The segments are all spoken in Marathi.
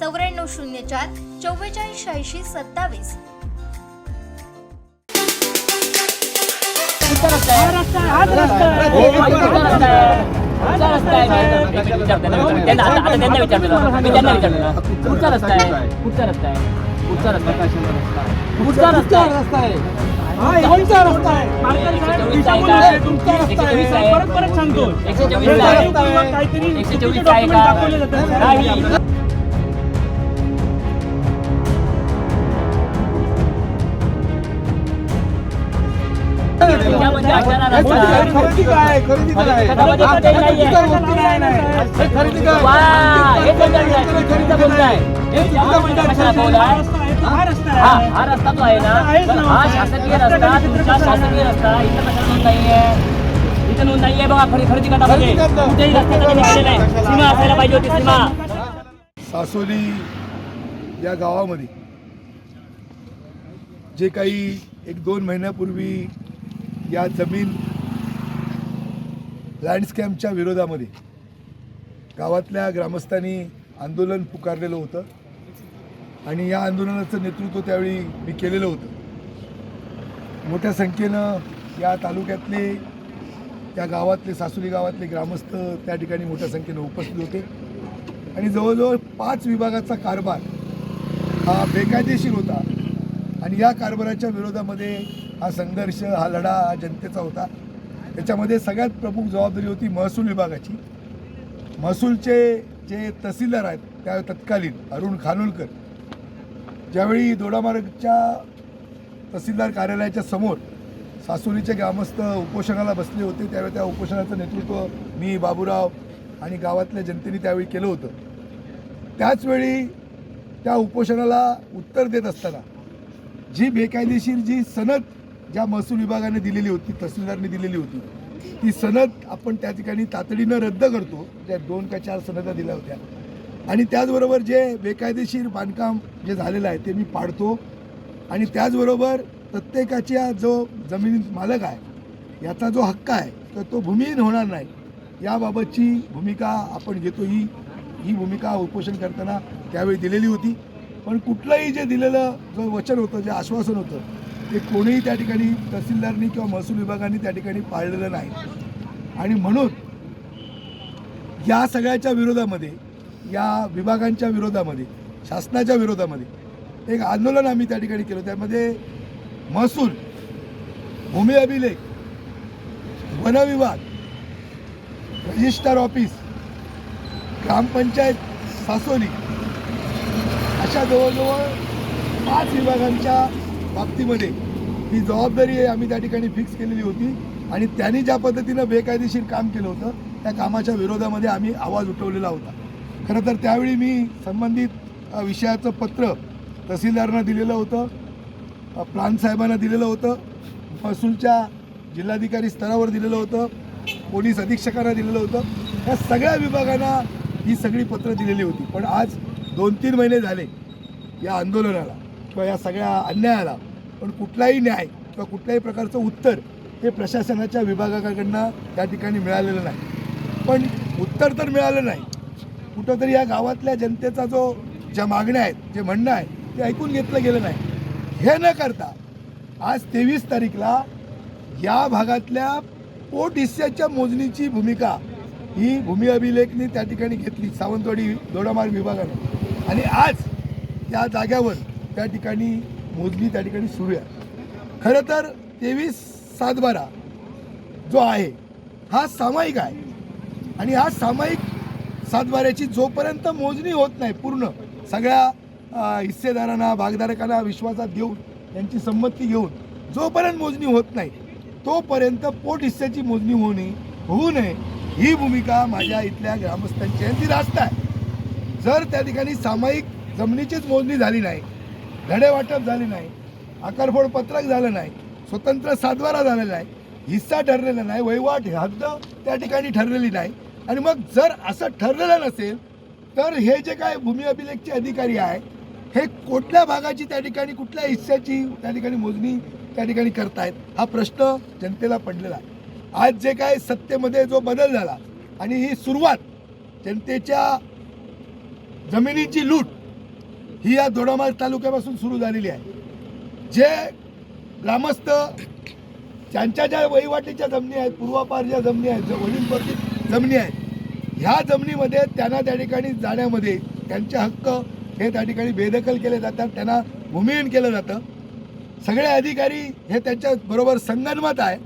चौऱ्याण्णव शून्य चार चव्वेचाळीस शहाऐंशी सत्तावीस. कुठचा रस्ता आहे. कुठचा रस्ता कुठचा रस्ता कुठचा रस्ता रस्ता तुमचा रस्ता परत परत सांगतो काहीतरी खरेदी काय खरेदी काय खरेदी काय? खरेदी काय वस्तू नाही नाही. खरेदी काय वा, हे बोलताय काय? चुकीचं बोलताय. हे त्यामुळे कशाला बोलताय? रस्ता आहे, तो हा रस्ता हा आहे हा रस्ता जो आहे ना आहेच तर ना. हा शासकीय रस्ता तुमचा शासकीय रस्ता इथं कशाला नोंद नाहीये इथं नोंद नाहीये बघा खरी खरेदी करण्यामध्ये कुठेही रस्त्याचं लिहिलेलं नाही सीमा असायला पाहिजे होती सीमा सासोली या गावामध्ये जे काही एक दोन महिन्यापूर्वी या जमीन लँडस्कॅमच्या विरोधामध्ये गावातल्या ग्रामस्थांनी आंदोलन पुकारलेलं होतं. आणि या आंदोलनाचं नेतृत्व त्यावेळी मी केलेलं होतं. मोठ्या संख्येनं या तालुक्यातले त्या गावातले सासुरी गावातले ग्रामस्थ त्या ठिकाणी मोठ्या संख्येनं उपस्थित होते. आणि जवळजवळ पाच विभागाचा कारभार हा बेकायदेशीर होता. आणि या कारभाराच्या विरोधामध्ये हा संघर्ष हा लढा हा जनतेचा होता. त्याच्यामध्ये सगळ्यात प्रमुख जबाबदारी होती महसूल विभागाची. महसूलचे जे तहसीलदार आहेत त्या तत्कालीन अरुण खानोलकर. ज्यावेळी दोडामार्गच्या तहसीलदार कार्यालयाच्या समोर सासुरीचे ग्रामस्थ उपोषणाला बसले होते त्यावेळी त्या उपोषणाचं नेतृत्व मी बाबूराव आणि गावातल्या जनतेने त्यावेळी केलं होतं. त्याचवेळी त्या उपोषणाला उत्तर देत असताना जी बेकायदेशीर जी सनद ज्या महसूल विभागाने दिलेली होती तहसीलदारने दिलेली होती ती सनद आपण त्या ठिकाणी तातडीनं रद्द करतो ज्या दोन का चार सनदा दिल्या होत्या. आणि त्याचबरोबर जे बेकायदेशीर बांधकाम जे झालेलं आहे ते मी पाडतो. आणि त्याचबरोबर प्रत्येकाच्या जो जमीन मालक आहे याचा जो हक्क आहे तर तो भूमिहीन होणार नाही. याबाबतची भूमिका आपण घेतो. ही ही भूमिका उपोषण करताना त्यावेळी दिलेली होती. पण कुठलंही जे दिलेलं जो वचन होतं जे आश्वासन होतं ते कोणीही त्या ठिकाणी तहसीलदारनी किंवा महसूल विभागाने त्या ठिकाणी पाळलेलं नाही. आणि म्हणून या सगळ्याच्या विरोधामध्ये या विभागांच्या विरोधामध्ये शासनाच्या विरोधामध्ये एक आंदोलन आम्ही त्या ठिकाणी केलं. त्यामध्ये महसूल भूमी अभिलेख वनविभाग रजिस्टर ऑफिस ग्रामपंचायत सासोली अशा जवळजवळ पाच विभागांच्या बाबतीमध्ये ही जबाबदारी आम्ही त्या ठिकाणी फिक्स केलेली होती. आणि त्यांनी ज्या पद्धतीनं बेकायदेशीर काम केलं होतं त्या कामाच्या विरोधामध्ये आम्ही आवाज उठवलेला होता. खरं तर त्यावेळी मी संबंधित विषयाचं पत्र तहसीलदारांना दिलेलं होतं अ, दिलेलं होतं महसूलच्या जिल्हाधिकारी स्तरावर दिलेलं होतं पोलीस अधीक्षकांना दिलेलं होतं. या सगळ्या विभागांना ही सगळी पत्रं दिलेली होती. पण आज दोन तीन महिने झाले या आंदोलनाला किंवा या सगळ्या अन्यायाला. पण कुठलाही न्याय किंवा कुठल्याही प्रकारचं उत्तर हे प्रशासनाच्या विभागाकडनं त्या ठिकाणी मिळालेलं नाही. पण उत्तर तर मिळालं नाही. कुठंतरी या गावातल्या जनतेचा जो ज्या मागण्या आहेत जे म्हणणं आहे ते ऐकून घेतलं गेलं नाही. हे न करता आज तेवीस तारीखला या भागातल्या पोट हिस्स्याच्या मोजणीची भूमिका ही भूमी अभिलेखनी त्या ठिकाणी घेतली सावंतवाडी दोडामार्ग विभागाने. आणि आज या जाग्यावर त्या ठिकाणी मोजणी त्या ठिकाणी सुरू आहे. खरं तर तेवीस सातबारा जो आहे हा सामायिक आहे. आणि हा सामायिक सातबाऱ्याची जोपर्यंत मोजणी होत नाही पूर्ण सगळ्या हिस्सेदारांना भागधारकांना विश्वासात घेऊन त्यांची संमती घेऊन जोपर्यंत मोजणी होत नाही तोपर्यंत पोट हिस्स्याची मोजणी होऊ होऊ नये. ही भूमिका माझ्या इथल्या ग्रामस्थांची आहे ती रास्त आहे. जर त्या ठिकाणी सामायिक जमिनीचीच मोजणी झाली नाही धडे वाटप झाली नाही आकारफोड पत्रक झालं नाही स्वतंत्र सातबारा झालेला नाही हिस्सा ठरलेला नाही वहिवाट हद्द त्या ठिकाणी ठरलेली नाही. आणि मग जर असं ठरलेलं नसेल तर हे जे काय भूमी अभिलेखचे अधिकारी आहे हे कुठल्या भागाची त्या ठिकाणी कुठल्या हिस्स्याची त्या ठिकाणी मोजणी त्या ठिकाणी करतायत हा प्रश्न जनतेला पडलेला आहे. आज जे काय सत्तेमध्ये जो बदल झाला आणि ही सुरुवात जनतेच्या जमिनीची लूट ही या दोडामार्ग तालुक्यापासून सुरू झालेली आहे. जे ग्रामस्थ ज्यांच्या ज्या वहिवाटीच्या जमिनी आहेत पूर्वापार ज्या जमिनी आहेत ज्या वडीलपरती जमिनी आहेत ह्या जमिनीमध्ये त्यांना त्या ठिकाणी जाण्यामध्ये त्यांचे हक्क हे त्या ठिकाणी बेदखल केले जातात त्यांना भूमिहीन केलं जातं. सगळे अधिकारी हे त्यांच्या बरोबर संगनमत आहे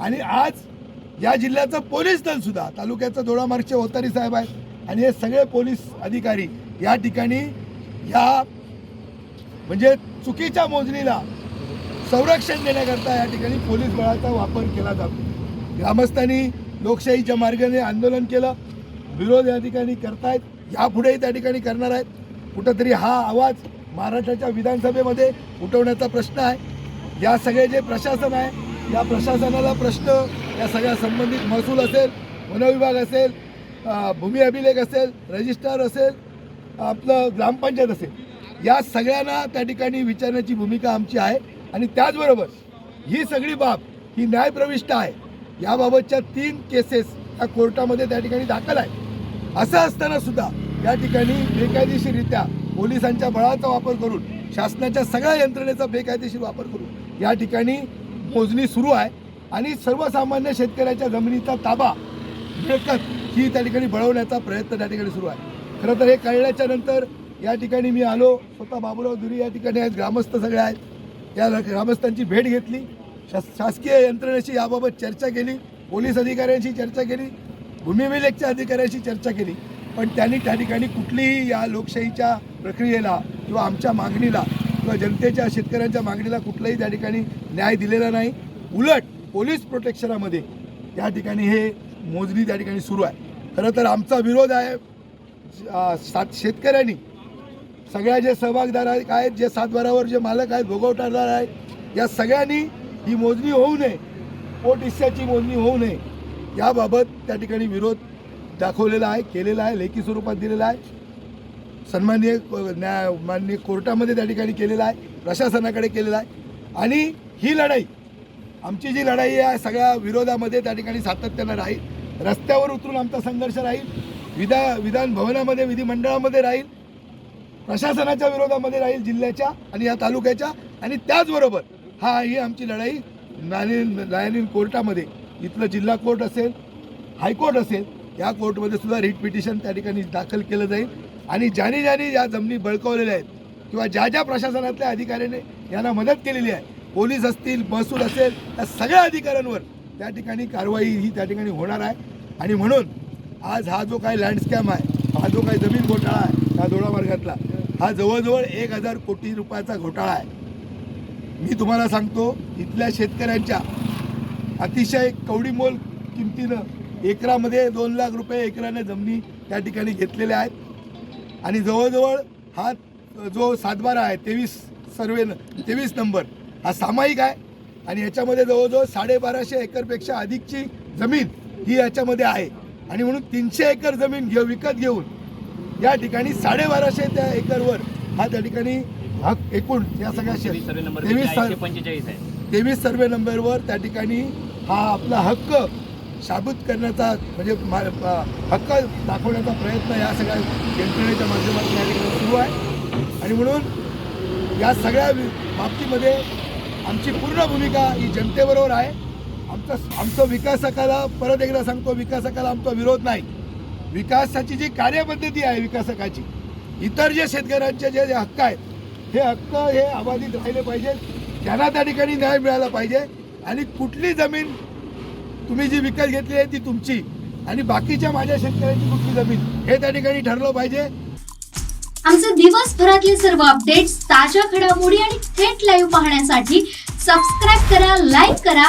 आणि आज या जिल्ह्याचं पोलीस दलसुद्धा तालुक्याचं दोडामार्गचे ओतारी साहेब आहेत आणि हे सगळे पोलीस अधिकारी या ठिकाणी या म्हणजे चुकीच्या मोजणीला संरक्षण देण्याकरता या ठिकाणी पोलीस बळाचा वापर केला जातो. ग्रामस्थांनी लोकशाहीच्या मार्गाने आंदोलन केलं. विरोध या ठिकाणी करतायत. यापुढेही त्या ठिकाणी करणार आहेत. कुठंतरी हा आवाज महाराष्ट्राच्या विधानसभेमध्ये उठवण्याचा प्रश्न आहे. या सगळे जे प्रशासन आहे या प्रशासनाला प्रश्न या सगळ्या संबंधित महसूल असेल वनविभाग असेल भूमी अभिलेख असेल रजिस्ट्रार असेल आपलं ग्रामपंचायत असेल या सगळ्यांना त्या ठिकाणी विचारण्याची भूमिका आमची आहे. आणि त्याचबरोबर ही सगळी बाब ही न्यायप्रविष्ट आहे याबाबतच्या तीन केसेस या कोर्टामध्ये त्या ठिकाणी दाखल आहे असं असताना सुद्धा या ठिकाणी बेकायदेशीररित्या पोलिसांच्या बळाचा वापर करून शासनाच्या सगळ्या यंत्रणेचा बेकायदेशीर वापर करून या ठिकाणी मोजणी सुरू आहे. आणि सर्वसामान्य शेतकऱ्याच्या जमिनीचा ताबा मिळकत ही त्या ठिकाणी बळवण्याचा प्रयत्न त्या ठिकाणी सुरू आहे. खरं तर हे कळल्याच्या नंतर या ठिकाणी मी आलो. स्वतः बाबूराव दुरी या ठिकाणी आहेत ग्रामस्थ सगळे आहेत. या ग्रामस्थांची भेट घेतली. शास शासकीय यंत्रणेशी याबाबत चर्चा केली. पोलीस अधिकाऱ्यांशी चर्चा केली. भूमी विलेखच्या अधिकाऱ्यांशी चर्चा केली. पण त्यांनी त्या ठिकाणी कुठलीही या लोकशाहीच्या प्रक्रियेला किंवा आमच्या मागणीला किंवा जनतेच्या शेतकऱ्यांच्या मागणीला कुठलाही त्या ठिकाणी न्याय दिलेला नाही. उलट पोलीस प्रोटेक्शनामध्ये या ठिकाणी हे मोजणी त्या ठिकाणी सुरू आहे. खरं तर आमचा विरोध आहे. सात शेतकऱ्यांनी सगळ्या जे सहभागदार आहेत आहेत जे सातबारावर जे मालक आहेत भोगवटादार आहेत या सगळ्यांनी ही मोजणी होऊ नये. पोट हिस्स्याची मोजणी होऊ नये. याबाबत त्या ठिकाणी विरोध दाखवलेला आहे केलेला आहे लेखी स्वरूपात दिलेला आहे. सन्माननीय अ, न्याय माननीय कोर्टामध्ये त्या ठिकाणी केलेला आहे प्रशासनाकडे केलेला आहे. आणि ही लढाई आमची जी लढाई आहे सगळ्या विरोधामध्ये त्या ठिकाणी सातत्यानं राहील. रस्त्यावर उतरून आमचा संघर्ष राहील. विधा विधान भवनामध्ये विधिमंडळामध्ये राहील प्रशासनाच्या विरोधामध्ये राहील जिल्ह्याच्या आणि या तालुक्याच्या. आणि त्याचबरोबर हा ही आमची लढाई न्यायालयीन न्यायालयीन कोर्टामध्ये. इथलं जिल्हा कोर्ट असेल हायकोर्ट असेल या कोर्टमध्ये सुद्धा रिट पिटिशन त्या ठिकाणी दाखल केलं जाईल. आणि ज्याने ज्याने या जमिनी बळकावलेल्या आहेत किंवा ज्या ज्या प्रशासनातल्या अधिकाऱ्याने यांना मदत केलेली आहे पोलीस असतील महसूल असेल या सगळ्या अधिकाऱ्यांवर त्या ठिकाणी कारवाई ही त्या ठिकाणी होणार आहे. आणि म्हणून आज हा जो काही लँडस्कॅम आहे हा जो काही जमीन घोटाळा आहे या दोडा मार्गातला हा जवळजवळ एक हजार कोटी रुपयाचा घोटाळा आहे. मी तुम्हाला सांगतो इथल्या शेतकऱ्यांच्या अतिशय कवडीमोल किमतीनं एकरामध्ये दोन लाख रुपये एकराने जमिनी त्या ठिकाणी घेतलेल्या आहेत. आणि जवळजवळ हा जो सातबारा आहे तेवीस सर्वे तेवीस नंबर हा सामायिक आहे. आणि याच्यामध्ये जवळजवळ साडेबाराशे एकरपेक्षा अधिकची जमीन ही याच्यामध्ये आहे. आणि म्हणून तीनशे एकर जमीन घेऊ विकत घेऊन या ठिकाणी साडेबाराशे त्या एकरवर हा त्या ठिकाणी हक एकूण या सगळ्या शेत सर्वे नंबर तेवीस तेवीस सर्वे नंबरवर त्या ठिकाणी हा आपला हक्क साबित करण्याचा म्हणजे हक्क दाखवण्याचा प्रयत्न या सगळ्या यंत्रणेच्या माध्यमातून या ठिकाणी सुरू आहे. आणि म्हणून या सगळ्या बाबतीमध्ये आमची पूर्ण भूमिका ही जनतेबरोबर आहे. आमचं आमचं विकासकाला परत एकदा सांगतो विकासकाला आमचा विरोध नाही. विकासाची जी कार्यपद्धती आहे विकासकाची इतर जे शेतकऱ्यांचे जे जे हक्क आहेत हे हक्क हे अबाधित राहिले पाहिजेत त्यांना त्या ठिकाणी न्याय मिळाला पाहिजे. आणि कुठली जमीन तुम्ही जी विकत घेतली आहे ती तुमची आणि बाकीच्या माझ्या शेतकऱ्यांची कुठली जमीन हे त्या ठिकाणी ठरलं पाहिजे. आमचे दिवसभरातले सर्व अपडेट्स ताज्या घडामोडी आणि थेट लाईव्ह पाहण्यासाठी सबस्क्राईब करा लाईक करा